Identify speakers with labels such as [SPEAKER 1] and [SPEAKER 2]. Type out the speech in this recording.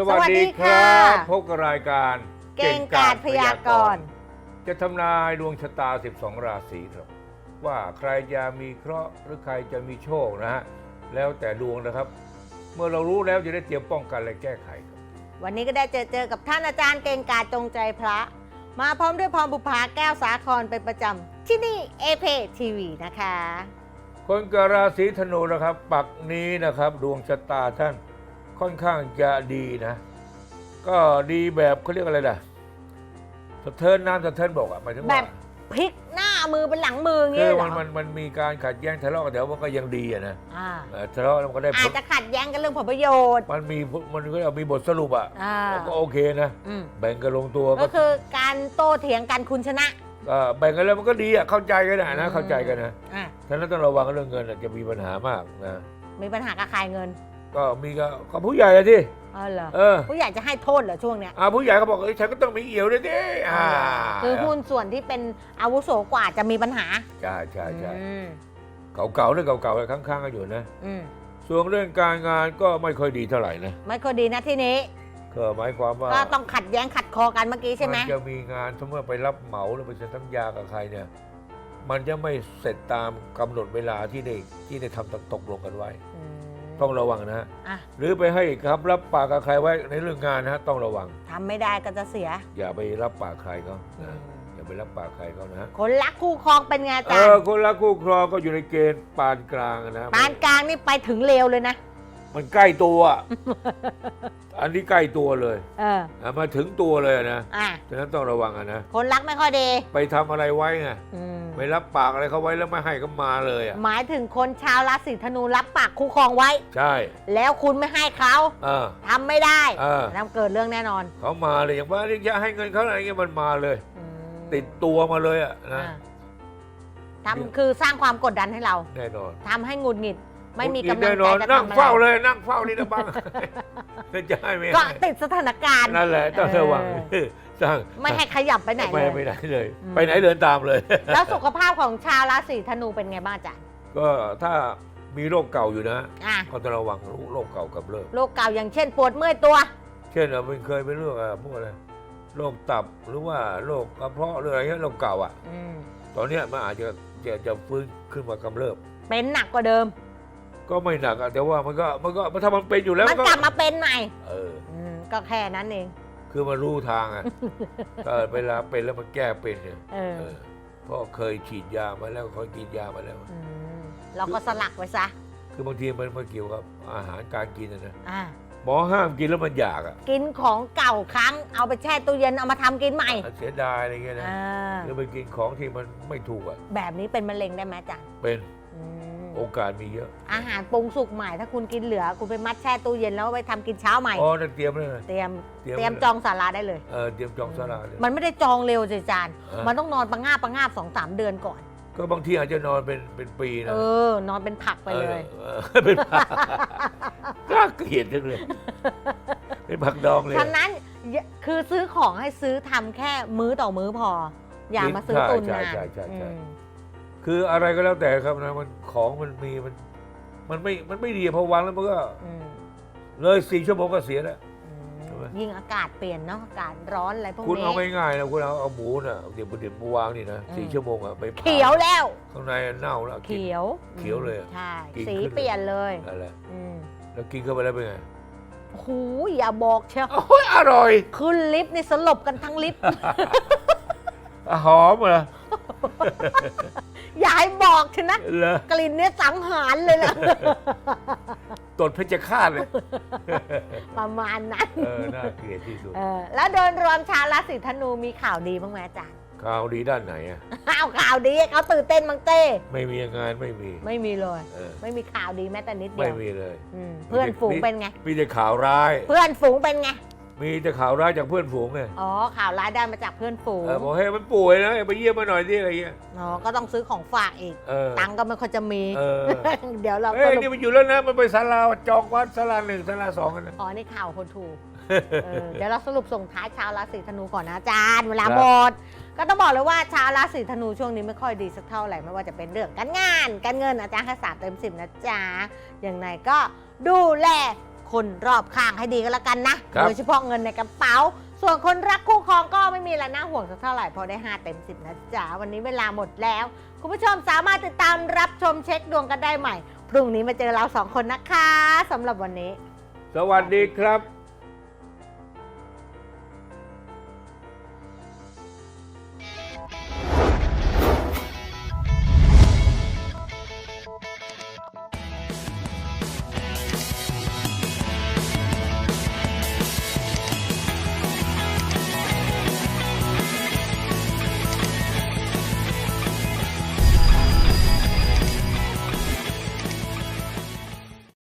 [SPEAKER 1] สวัสดีค
[SPEAKER 2] สวัสดีค่ะ
[SPEAKER 1] รับพบกับรายการ
[SPEAKER 2] เก่งกาจพยากรณ์
[SPEAKER 1] จะทำนายดวงชะตา 12 ราศีครับ ว่าใครจะมีเคราะห์หรือใครจะมีโชคนะฮะแล้วแต่ดวงนะครับ เมื่อเรารู้แล้วจะได้เตรียมป้องกันและแก้ไขครับ
[SPEAKER 2] วันนี้ก็ได้เจอเจอกับท่านอาจารย์เก่งกาจจงใจพระ มาพร้อมด้วยพรบุภาแก้วสาครเป็นประจำที่นี่เอเพทีวีนะคะ
[SPEAKER 1] คนเกิดราศีธนูนะครับ ปักนี้นะครับ ดวงชะตาท่าน ค่อนข้างจะดีนะ ก็ดีแบบเขาเรียกอะไรนะสะเทินน้ำสะเทินบอกอะหมายถึง
[SPEAKER 2] แบ
[SPEAKER 1] ว่า
[SPEAKER 2] บพลิกหน้ามือเป็นหลังมืออย่าง
[SPEAKER 1] คื
[SPEAKER 2] เงี้
[SPEAKER 1] อย
[SPEAKER 2] เหร
[SPEAKER 1] มั
[SPEAKER 2] อน
[SPEAKER 1] มันมันมีการขัดแย้งทะเลาะกันแต่ว่ามันก็ยังดีอะนะ
[SPEAKER 2] อ่า
[SPEAKER 1] เออทะเลาะแล้วมันก็ได้ผ
[SPEAKER 2] อาจ
[SPEAKER 1] ล
[SPEAKER 2] จะขัดแย้งกันเรื่องผลประโยชน์
[SPEAKER 1] มันมีมันก็มีบทสรุปอะ
[SPEAKER 2] อ่า
[SPEAKER 1] ก็โอเคนะ
[SPEAKER 2] อืม
[SPEAKER 1] แบ่งกันลงตัว
[SPEAKER 2] ก็
[SPEAKER 1] ก็
[SPEAKER 2] คือการโต้เถียงกันคุณชนะ
[SPEAKER 1] ก็แบ่งกันแล้วมันก็ดีอะเข้าใจกันนะนะเข้าใจกันนะ
[SPEAKER 2] อะ
[SPEAKER 1] ฉะนั้นต้องระวังเรื่องเงินอะจะมีปัญหามากนะ
[SPEAKER 2] มีปัญหากับใครเงิน
[SPEAKER 1] ก็มีก็ก็ผู้ใหญ่อะที่
[SPEAKER 2] อ๋อเหรอ
[SPEAKER 1] เออ
[SPEAKER 2] ผู้ใหญ่จะให้โทษเหรอช่วงเนี้ย
[SPEAKER 1] อ่าผู้ใหญ่เขาบอกเอ้ยฉันก็ต้องมีเอี่ยวด้วยดิอ่า
[SPEAKER 2] คือหุ้นส่วนที่เป็นอาวุโสกว่าจะมีปัญหา
[SPEAKER 1] ใช่ใช่ใช่
[SPEAKER 2] อืม
[SPEAKER 1] เก่าๆเรื่องเก่าๆข้างๆกันอยู่นะ
[SPEAKER 2] อืม
[SPEAKER 1] ส่วนเรื่องการงานก็ไม่ค่อยดีเท่าไหร่นะ
[SPEAKER 2] ไม่ค่อยดีนะที่นี้
[SPEAKER 1] ก็หมายความว่า
[SPEAKER 2] ก็ต้องขัดแย้งขัดคอกันเมื่อกี้ใช่ไหม
[SPEAKER 1] นจะมีงานสมมติว่าไปรับเหมาหรือไปเซ็นสัญญากับใครเนี่ย มันจะไม่เสร็จตามกำหนดเวลาที่ได้ที่ได้ทำตกลงกันไว้
[SPEAKER 2] อืม
[SPEAKER 1] ต้องระวังนะฮะ
[SPEAKER 2] อะ
[SPEAKER 1] หรือไปให้คำรับปากกับใครไว้ในเรื่องงานนะฮะต้องระวัง
[SPEAKER 2] ทำไม่ได้ก็จะเสีย
[SPEAKER 1] อย่าไปรับปากใครเขา
[SPEAKER 2] อื
[SPEAKER 1] นะ
[SPEAKER 2] ม
[SPEAKER 1] อย่าไปรับปากใครเขานะฮะ
[SPEAKER 2] คนรักคู่ครองเป็นไงอา
[SPEAKER 1] เอ
[SPEAKER 2] จาร
[SPEAKER 1] อ
[SPEAKER 2] ย์
[SPEAKER 1] คนรักคู่ครองก็อยู่ในเกณฑ์ปานกลางนะ
[SPEAKER 2] ปานกลางนี่ไปถึงเลวเลยนะ
[SPEAKER 1] มันใกล้ตัวอันนี้ใกล้ตัวเลย
[SPEAKER 2] เออ
[SPEAKER 1] อะมาถึงตัวเลยนะ
[SPEAKER 2] อะ
[SPEAKER 1] ฉะนั้นต้องระวังอะนะ
[SPEAKER 2] คนรักไม่ค่อยดี
[SPEAKER 1] ไปทำอะไรไว้ไง
[SPEAKER 2] อืม
[SPEAKER 1] ไปรับปากอะไรเขาไว้แล้วไม่ให้ก็มาเลยอะ
[SPEAKER 2] หมายถึงคนชาวราศีธนูรับปากคู่ครองไว้
[SPEAKER 1] ใช่
[SPEAKER 2] แล้วคุณไม่ให้เขา
[SPEAKER 1] เออ
[SPEAKER 2] ทำไม่ได้
[SPEAKER 1] เออ
[SPEAKER 2] แล้วเกิดเรื่องแน่นอน
[SPEAKER 1] เขามาเลยอย่างว่าจะให้เงินเขาอะไรเงี้ยมันมาเลย
[SPEAKER 2] อืม
[SPEAKER 1] ติดตัวมาเลยอะนะ
[SPEAKER 2] อะทำคือสร้างความกดดันให้เรา
[SPEAKER 1] แน่นอน
[SPEAKER 2] ทำให้หงุดหงิด ไม่มีกำลัง
[SPEAKER 1] แน่
[SPEAKER 2] ใจ
[SPEAKER 1] นอน
[SPEAKER 2] จะ
[SPEAKER 1] นั่ง
[SPEAKER 2] ทำอะไร
[SPEAKER 1] เฝ้าเลยนั่งเฝ้านี่นะบ้างจะให้ไม่
[SPEAKER 2] ก็
[SPEAKER 1] ให้
[SPEAKER 2] ติดสถานการณ์
[SPEAKER 1] นั่นแหละต้องระวัง
[SPEAKER 2] เอ
[SPEAKER 1] สร้าง
[SPEAKER 2] ไม่ให้ขยับไปไหน
[SPEAKER 1] ไม่
[SPEAKER 2] เล
[SPEAKER 1] ให้
[SPEAKER 2] ย
[SPEAKER 1] ไปไหนเลย
[SPEAKER 2] อืม
[SPEAKER 1] ไปไหนเดินตามเลย
[SPEAKER 2] แล้วสุขภาพของชาวราศีธนูเป็นไงบ้างจ๊ะ
[SPEAKER 1] ก็ถ้ามีโรคเก่าอยู่นะ
[SPEAKER 2] อะ
[SPEAKER 1] ก็ต้องระวังโรคเก่ากับเลิก
[SPEAKER 2] โรคเก่าอย่างเช่นปวดเมื่อยตัว
[SPEAKER 1] เช่นเราเป็นเคยเป็นเรื่องอะไรพวกอะไรโรคตับหรือว่าโรคกระเพาะหรืออะไรเงี้ยโรคเก่าอะ
[SPEAKER 2] อืม
[SPEAKER 1] ตอนเนี้ยมันอาจจะจะจะฟื้นขึ้นมากำเริบ
[SPEAKER 2] เป็นหนักกว่าเดิม
[SPEAKER 1] ก็ไม่หนักอะแต่ว่ามันก็มันก็ถ้ามันเป็นอยู่แล้ว
[SPEAKER 2] มันกลับมาเป็นใหม่
[SPEAKER 1] เออ
[SPEAKER 2] อืมก็แค่นั้นเอง
[SPEAKER 1] คือมันรู้ทางอะ ถ้าเวลาเป็นแล้วมันแก้เป็นเนี่ย
[SPEAKER 2] เออ
[SPEAKER 1] เออเพราะเคยฉีดยามาแล้วเคยกินยามาแล้ว
[SPEAKER 2] มเราก็สลักไว้ซะ
[SPEAKER 1] คือบางทีมันมาเกี่ยวกับอาหารการกินอะนะ
[SPEAKER 2] อะ
[SPEAKER 1] หมอห้ามกินแล้วมันอยากอะ
[SPEAKER 2] กินของเก่าครั้ง เอาไปแช่ตู้เย็นเอามาทำกินใหม่
[SPEAKER 1] เสียดายอะไรเงี้ยนะ
[SPEAKER 2] อ่า
[SPEAKER 1] หรือไปกินของที่มันไม่ถูกอะ
[SPEAKER 2] แบบนี้เป็นมะเร็งได้ไหมจ๊ะ
[SPEAKER 1] เป็น
[SPEAKER 2] อืม
[SPEAKER 1] โอกาสมีเยอะ
[SPEAKER 2] อาหารปรุงสุกใหม่ถ้าคุณกินเหลือ คุณไปมัดแช่ตู้เย็นแล้วเอาไปทำกินเช้าใหม่
[SPEAKER 1] อ๋อนั่นเตรียมเลยนะ
[SPEAKER 2] เตรียม
[SPEAKER 1] เตรียม
[SPEAKER 2] เตรียมจองสาราได้เลย
[SPEAKER 1] เออเตรียมจองสลากเลย
[SPEAKER 2] มันไม่ได้จองเร็วสิจาน
[SPEAKER 1] เออ
[SPEAKER 2] มันต้องนอนปังงาบปังงาบสองสามเดือนก่อน
[SPEAKER 1] ก็บางทีอาจจะนอนเป็นเป็นปีนะ
[SPEAKER 2] เออ นอนเป็นผักไปเลย
[SPEAKER 1] ออเป็นผักน่าเกลียดจังเลย เป็นผักดองเลย
[SPEAKER 2] ฉะนั้นอย่าคือซื้อของให้ซื้อทำแค่มื้อต่อมื้อพอ อย่ามาซื้อตุน
[SPEAKER 1] ใช่
[SPEAKER 2] นาน
[SPEAKER 1] ใช่ใช่ใช่
[SPEAKER 2] อืม
[SPEAKER 1] คืออะไรก็แล้วแต่ครับนะมันของมันมีมัน มันไม่มันไม่ดีพอวางแล้วมันก็
[SPEAKER 2] อืม
[SPEAKER 1] เลยสี่ชั่วโมงก็เสียแล้ว
[SPEAKER 2] อืม
[SPEAKER 1] ใช่ไหม
[SPEAKER 2] ยิ่งอากาศเปลี่ยนเนาะอากาศร้อนอะไรพวก
[SPEAKER 1] คุณ
[SPEAKER 2] นี้
[SPEAKER 1] เอาง่ายๆนะคุณเอาเอาหมูน่ะเดี๋ยวเดี๋ยวมาวางนี่นะ
[SPEAKER 2] อืม
[SPEAKER 1] สี่ชั่วโมงอะไปผ่า
[SPEAKER 2] เขียวแล้ว
[SPEAKER 1] ข้างในเน่าแล้วกิน
[SPEAKER 2] เขียว
[SPEAKER 1] เขียวเลยอะ
[SPEAKER 2] ใช่
[SPEAKER 1] กิน
[SPEAKER 2] สี
[SPEAKER 1] ขึ้นเลย
[SPEAKER 2] เปลี่ยนเลย
[SPEAKER 1] นั่นแหละ
[SPEAKER 2] อืม
[SPEAKER 1] แล้วกินเข้าไปแล้วเป็นไง
[SPEAKER 2] โอ้โหอย่าบอกเชียว
[SPEAKER 1] โอ้ยอร่อย
[SPEAKER 2] ขึ้นลิฟต์นี่สลบกันทั้งลิฟต์
[SPEAKER 1] อะหอมเหรอ
[SPEAKER 2] อ ย่าให้บอกชนะ
[SPEAKER 1] เหรอก
[SPEAKER 2] ลิ่นเนี่ยสังหารเลยนะ
[SPEAKER 1] ตดเพชฌฆาตเลย
[SPEAKER 2] ประมาณนั้น
[SPEAKER 1] เออ น่าเกลียดที่สุด
[SPEAKER 2] เออแล้วโดนรวมชาวราศีธนูมีข่าวดีบ้างไหมอาจารย์
[SPEAKER 1] ข่าวดีด้านไหนอะ
[SPEAKER 2] อ้าวข่าวดีให้เขาตื่นเต้นบ้างเต้
[SPEAKER 1] ไม่มีงานไม่มี
[SPEAKER 2] ไม่มีเลย
[SPEAKER 1] เออ
[SPEAKER 2] ไม่มีข่าวดีแม้แต่นิดเดี
[SPEAKER 1] ไม่
[SPEAKER 2] ยว
[SPEAKER 1] มีเลย
[SPEAKER 2] อืมเพื่อนฝูงเป็นไง
[SPEAKER 1] มีแต่ข่าวร้าย
[SPEAKER 2] เพื่อนฝูงเป็นไง
[SPEAKER 1] มีแต่ข่าวร้ายจากเพื่อนฝูงไง
[SPEAKER 2] อ๋อข่าวร้ายได้มาจากเพื่อนฝูง
[SPEAKER 1] เออบอกให้มันป่วยนะไปเยี่ยมมาหน่อยที่อะไรเงี้ย
[SPEAKER 2] อ๋อก็ต้องซื้อของฝากอีก
[SPEAKER 1] เออ
[SPEAKER 2] ตังค์ก็ไม่ค่อยจะมี
[SPEAKER 1] เออ
[SPEAKER 2] เดี๋ยวเรา
[SPEAKER 1] เอ้
[SPEAKER 2] ส
[SPEAKER 1] ย
[SPEAKER 2] รุป
[SPEAKER 1] นี่มันอยู่แล้วนะมันไปศาลาจองวัดศาลาหนึ่งศาลาสองกันนะ
[SPEAKER 2] อ๋อนี่ข่าวคนถูก เออเดี๋ยวเราสรุปส่งท้ายชาวราศีธนูก่อนนะอาจารย์เวลา
[SPEAKER 1] ครับ
[SPEAKER 2] หมดก็ต้องบอกเลยว่าชาวราศีธนูช่วงนี้ไม่ค่อยดีสักเท่าไหร่ไม่ว่าจะเป็นเรื่องการงาน การเงินอาจารย์ให้สามเต็มสิบนะจ๊ะอย่างไรก็ดูแล คนรอบข้างให้ดีก็แล้วกันนะ
[SPEAKER 1] ครับ
[SPEAKER 2] โดยเฉพาะเงินในกระเป๋า ส่วนคนรักคู่ครองก็ไม่มีอะไรน่าห่วงสักเท่าไหร่เพอได้ 5 เต็ม 10 นะจ๊ะ วันนี้เวลาหมดแล้ว คุณผู้ชมสามารถติดตามรับชมเช็คดวงกันได้ใหม่ พรุ่งนี้มาเจอเราสองคนนะคะสำหรับวันนี้
[SPEAKER 1] สวัสดีครับ